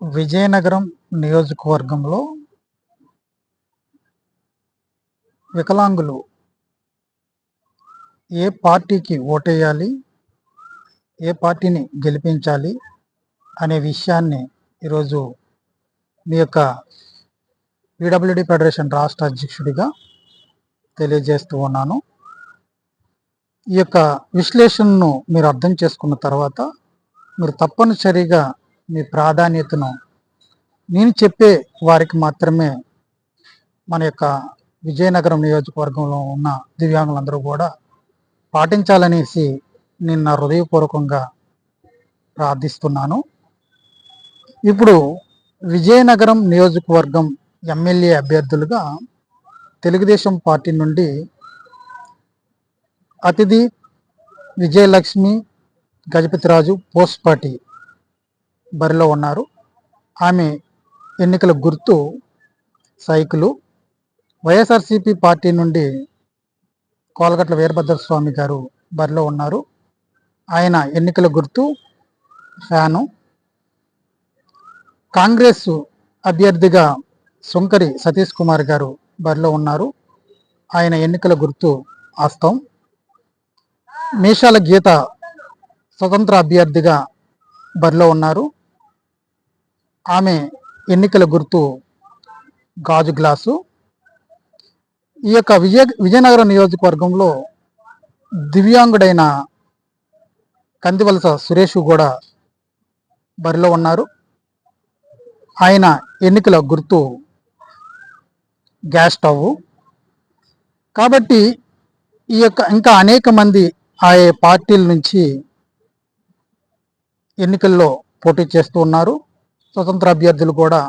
విజయనగరం నియోజకవర్గంలో వికలాంగులు ఏ పార్టీకి ఓటేయాలి ఏ పార్టీని గెలిపించాలి అనే విషయాన్ని ఈరోజు మీ యొక్క పీడబ్ల్యూడి ఫెడరేషన్ రాష్ట్ర అధ్యక్షుడిగా తెలియజేస్తూ ఉన్నాను. ఈ యొక్క విశ్లేషణను మీరు అర్థం చేసుకున్న తర్వాత మీరు తప్పనిసరిగా మీ ప్రాధాన్యతను నేను చెప్పే వారికి మాత్రమే మన యొక్క విజయనగరం నియోజకవర్గంలో ఉన్న దివ్యాంగులందరూ కూడా పాటించాలనేసి నేను నా హృదయపూర్వకంగా ప్రార్థిస్తున్నాను. ఇప్పుడు విజయనగరం నియోజకవర్గం ఎమ్మెల్యే అభ్యర్థులుగా తెలుగుదేశం పార్టీ నుండి అతిథి విజయలక్ష్మి గజపతిరాజు పోస్ట్ పార్టీ బరిలో ఉన్నారు. ఆమె ఎన్నికల గుర్తు సైకిలు. వైఎస్ఆర్సిపి పార్టీ నుండి కోలగట్ల వీరభద్ర స్వామి గారు బరిలో ఉన్నారు. ఆయన ఎన్నికల గుర్తు ఫ్యాను. కాంగ్రెస్ అభ్యర్థిగా సుంకరి సతీష్ కుమార్ గారు బరిలో ఉన్నారు. ఆయన ఎన్నికల గుర్తు ఆస్తం. మీషాల గీత స్వతంత్ర అభ్యర్థిగా బరిలో ఉన్నారు. ఆమె ఎన్నికల గుర్తు గాజు గ్లాసు. ఈ యొక్క విజయ విజయనగరం నియోజకవర్గంలో దివ్యాంగుడైన కందివలస సురేష్ కూడా బరిలో ఉన్నారు. ఆయన ఎన్నికల గుర్తు గ్యాస్ స్టవ్. కాబట్టి ఈ యొక్క ఇంకా అనేక మంది ఆయా పార్టీల నుంచి ఎన్నికల్లో పోటీ చేస్తూ ఉన్నారు. స్వతంత్ర అభ్యర్థులు కూడా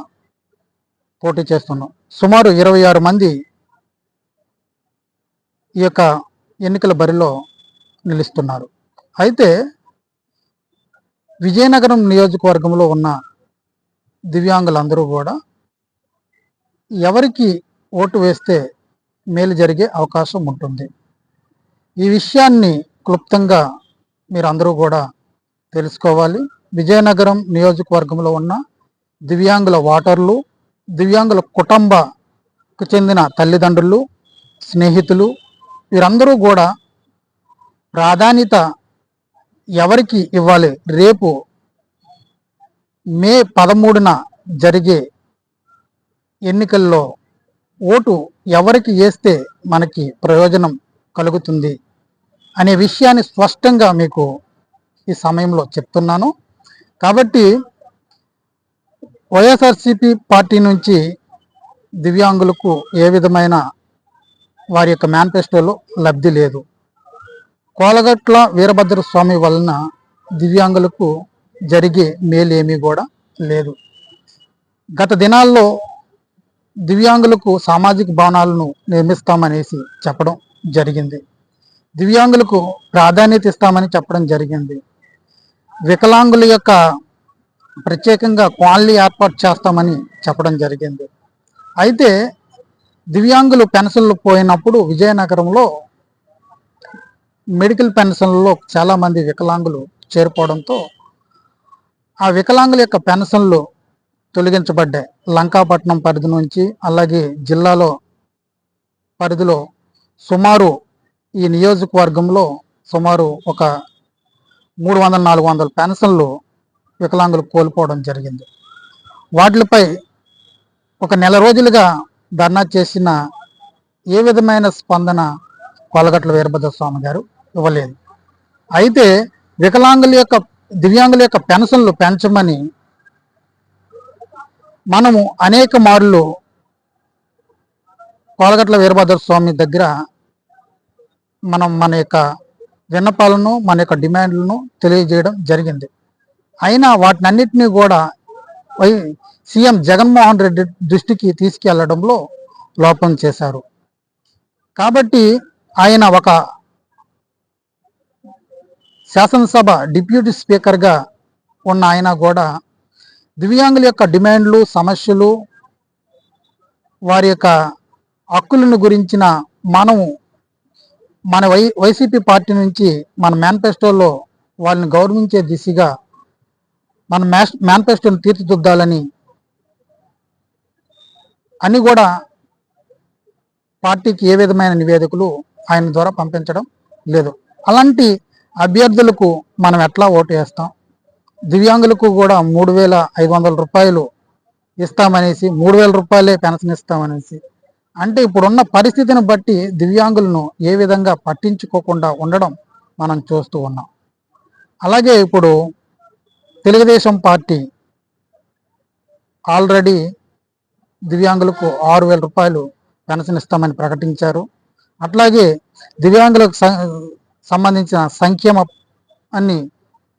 పోటీ చేస్తున్నాం. సుమారు ఇరవై ఆరు మంది ఈ యొక్క ఎన్నికల బరిలో నిలుస్తున్నారు. అయితే విజయనగరం నియోజకవర్గంలో ఉన్న దివ్యాంగులందరూ కూడా ఎవరికి ఓటు వేస్తే మేలు జరిగే అవకాశం ఉంటుంది. ఈ విషయాన్ని క్లుప్తంగా మీరు అందరూ కూడా తెలుసుకోవాలి. విజయనగరం నియోజకవర్గంలో ఉన్న దివ్యాంగుల వాటర్లు దివ్యాంగుల కుటుంబకు చెందిన తల్లిదండ్రులు స్నేహితులు వీరందరూ కూడా ప్రాధాన్యత ఎవరికి ఇవ్వాలి? రేపు మే పదమూడున జరిగే ఎన్నికల్లో ఓటు ఎవరికి వేస్తే మనకి ప్రయోజనం కలుగుతుంది అనే విషయాన్ని స్పష్టంగా మీకు ఈ సమయంలో చెప్తున్నాను. కాబట్టి వైఎస్ఆర్సిపి పార్టీ నుంచి దివ్యాంగులకు ఏ విధమైన వారి యొక్క మేనిఫెస్టోలో లబ్ధి లేదు. కోలగట్ల వీరభద్ర స్వామి వలన దివ్యాంగులకు జరిగే మేలేమీ కూడా లేదు. గత దినాల్లో దివ్యాంగులకు సామాజిక భవనాలను నిర్మిస్తామనేసి చెప్పడం జరిగింది. దివ్యాంగులకు ప్రాధాన్యత ఇస్తామని చెప్పడం జరిగింది. వికలాంగుల యొక్క ప్రత్యేకంగా కాలనీ ఏర్పాటు చేస్తామని చెప్పడం జరిగింది. అయితే దివ్యాంగులు పెన్షన్లు పోయినప్పుడు విజయనగరంలో మెడికల్ పెన్షన్లలో చాలామంది వికలాంగులు చేరిపోవడంతో ఆ వికలాంగుల యొక్క పెన్షన్లు తొలగించబడ్డాయి. లంకాపట్నం పరిధి నుంచి అలాగే జిల్లాలో పరిధిలో సుమారు ఈ నియోజకవర్గంలో సుమారు ఒక మూడు వందల నాలుగు వందల పెన్షన్లు వికలాంగులు కోల్పోవడం జరిగింది. వాటిపై ఒక నెల రోజులుగా ధర్నా చేసిన ఏ విధమైన స్పందన కొలగట్ల వీరభద్ర స్వామి గారు ఇవ్వలేదు. అయితే వికలాంగుల యొక్క దివ్యాంగుల యొక్క పెన్షన్లు పెంచమని మనము అనేక మార్లు కోలగట్ల వీరభద్ర స్వామి దగ్గర మనం మన యొక్క విన్నపాలను మన యొక్క డిమాండ్లను తెలియజేయడం జరిగింది. అయినా వాటినన్నిటినీ కూడా సీఎం జగన్మోహన్ రెడ్డి దృష్టికి తీసుకెళ్ళడంలో లోపం చేశారు. కాబట్టి ఆయన ఒక శాసనసభ డిప్యూటీ స్పీకర్గా ఉన్న ఆయన కూడా దివ్యాంగుల యొక్క డిమాండ్లు సమస్యలు వారి యొక్క హక్కులను గురించిన మనము మన వై వైసీపీ పార్టీ నుంచి మన మేనిఫెస్టోలో వాళ్ళని గౌరవించే దిశగా మన మ్యాస్ మేనిఫెస్టోని తీర్చిదిద్దాలని అని కూడా పార్టీకి ఏ విధమైన నివేదికలు ఆయన ద్వారా పంపించడం లేదు. అలాంటి అభ్యర్థులకు మనం ఎట్లా ఓటు వేస్తాం? దివ్యాంగులకు కూడా మూడు వేల ఐదు వందల రూపాయలు ఇస్తామనేసి మూడు వేల రూపాయలే పెన్షన్ ఇస్తామనేసి. అంటే ఇప్పుడున్న పరిస్థితిని బట్టి దివ్యాంగులను ఏ విధంగా పట్టించుకోకుండా ఉండడం మనం చూస్తూ ఉన్నాం. అలాగే ఇప్పుడు తెలుగుదేశం పార్టీ ఆల్రెడీ దివ్యాంగులకు ఆరు వేల రూపాయలు పెన్షన్ ఇస్తామని ప్రకటించారు. అట్లాగే దివ్యాంగులకు సంబంధించిన సంక్షేమ అన్ని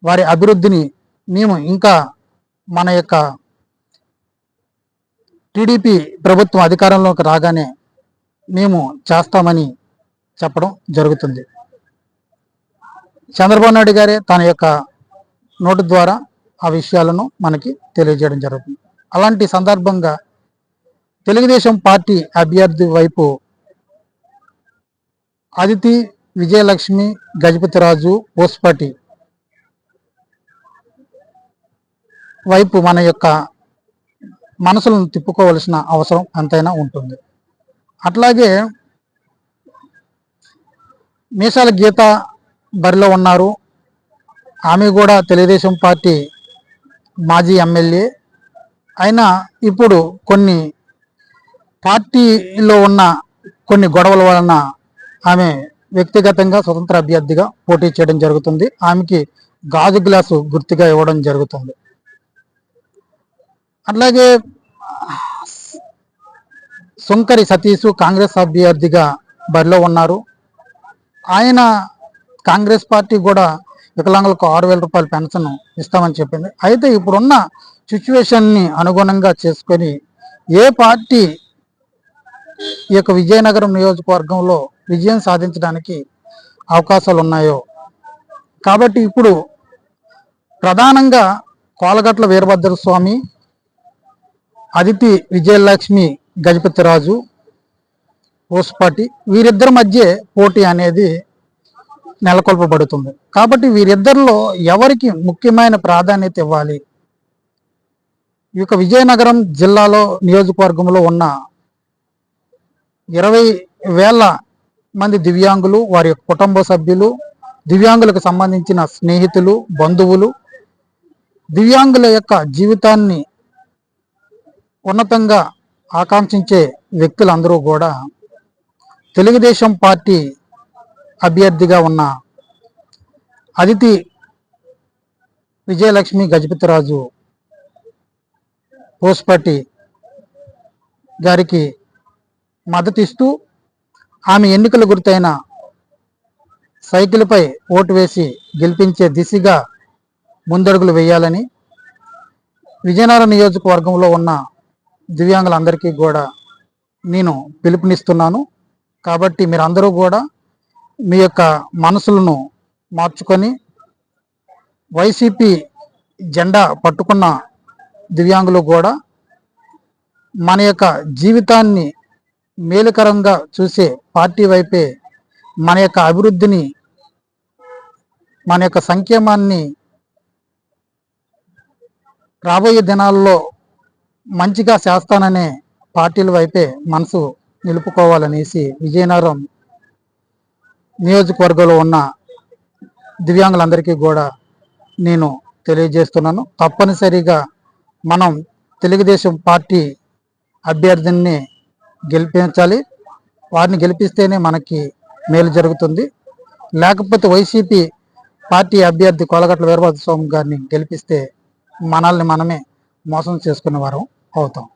వారి అభివృద్ధిని మేము ఇంకా మన యొక్క టీడీపీ ప్రభుత్వం అధికారంలోకి రాగానే మేము చేస్తామని చెప్పడం జరుగుతుంది. చంద్రబాబు నాయుడు గారే తన యొక్క నోటు ద్వారా ఆ విషయాలను మనకి తెలియజేయడం జరుగుతుంది. అలాంటి సందర్భంగా తెలుగుదేశం పార్టీ అభ్యర్థి వైపు అదితి విజయలక్ష్మి గజపతిరాజు ఓస్పటి వైపు మన యొక్క మనసులను తిప్పుకోవలసిన అవసరం ఎంతైనా ఉంటుంది. అట్లాగే మీసాల గీత బరిలో ఉన్నారు. ఆమె కూడా తెలుగుదేశం పార్టీ మాజీ ఎమ్మెల్యే. అయినా ఇప్పుడు కొన్ని పార్టీలో ఉన్న కొన్ని గొడవల వలన ఆమె వ్యక్తిగతంగా స్వతంత్ర అభ్యర్థిగా పోటీ చేయడం జరుగుతుంది. ఆమెకి గాజు గ్లాసు గుర్తుగా ఇవ్వడం జరుగుతుంది. అట్లాగే సుంకరి సతీష్ కాంగ్రెస్ అభ్యర్థిగా బరిలో ఉన్నారు. ఆయన కాంగ్రెస్ పార్టీ కూడా వికలాంగులకు ఆరు వేల రూపాయల పెన్షన్ ఇస్తామని చెప్పింది. అయితే ఇప్పుడున్న సిచ్యువేషన్ని అనుగుణంగా చేసుకొని ఏ పార్టీ ఈ యొక్క విజయనగరం నియోజకవర్గంలో విజయం సాధించడానికి అవకాశాలు ఉన్నాయో? కాబట్టి ఇప్పుడు ప్రధానంగా కోలగట్ల వీరభద్ర స్వామి అదితి విజయలక్ష్మి గజపతిరాజు ఓసుపాటి వీరిద్దరి మధ్య పోటీ అనేది నెలకొల్పబడుతుంది. కాబట్టి వీరిద్దరిలో ఎవరికి ముఖ్యమైన ప్రాధాన్యత ఇవ్వాలి? ఈ యొక్క విజయనగరం జిల్లాలో నియోజకవర్గంలో ఉన్న ఇరవై వేల మంది దివ్యాంగులు వారి యొక్క కుటుంబ సభ్యులు దివ్యాంగులకు సంబంధించిన స్నేహితులు బంధువులు దివ్యాంగుల యొక్క జీవితాన్ని ఉన్నతంగా ఆకాంక్షించే వ్యక్తులందరూ కూడా తెలుగుదేశం పార్టీ అభ్యర్థిగా ఉన్న అదితి విజయలక్ష్మి గజపతిరాజు పోస్పటి గారికి మద్దతిస్తూ ఆమె ఎన్నికల గుర్తైన సైకిల్పై ఓటు వేసి గెలిపించే దిశగా ముందడుగులు వేయాలని విజయనగరం నియోజకవర్గంలో ఉన్న దివ్యాంగులందరికీ కూడా నేను పిలుపునిస్తున్నాను. కాబట్టి మీరందరూ కూడా మీ యొక్క మనసులను మార్చుకొని వైసీపీ జెండా పట్టుకున్న దివ్యాంగులు కూడా మన యొక్క జీవితాన్ని మేలుకరంగా చూసే పార్టీ వైపే మన యొక్క అభివృద్ధిని మన యొక్క సంక్షేమాన్ని రాబోయే దినాల్లో మంచిగా చేస్తాననే పార్టీల వైపే మనసు నిలుపుకోవాలనేసి విజయనగరం నియోజకవర్గంలో ఉన్న దివ్యాంగులందరికీ కూడా నేను తెలియజేస్తున్నాను. తప్పనిసరిగా మనం తెలుగుదేశం పార్టీ అభ్యర్థిని గెలిపించాలి. వారిని గెలిపిస్తేనే మనకి మేలు జరుగుతుంది. లేకపోతే వైసీపీ పార్టీ అభ్యర్థి కోలగట్ల వీరభద్ర స్వామి గారిని గెలిపిస్తే మనల్ని మనమే మోసం చేసుకునేవారం అవుతాం.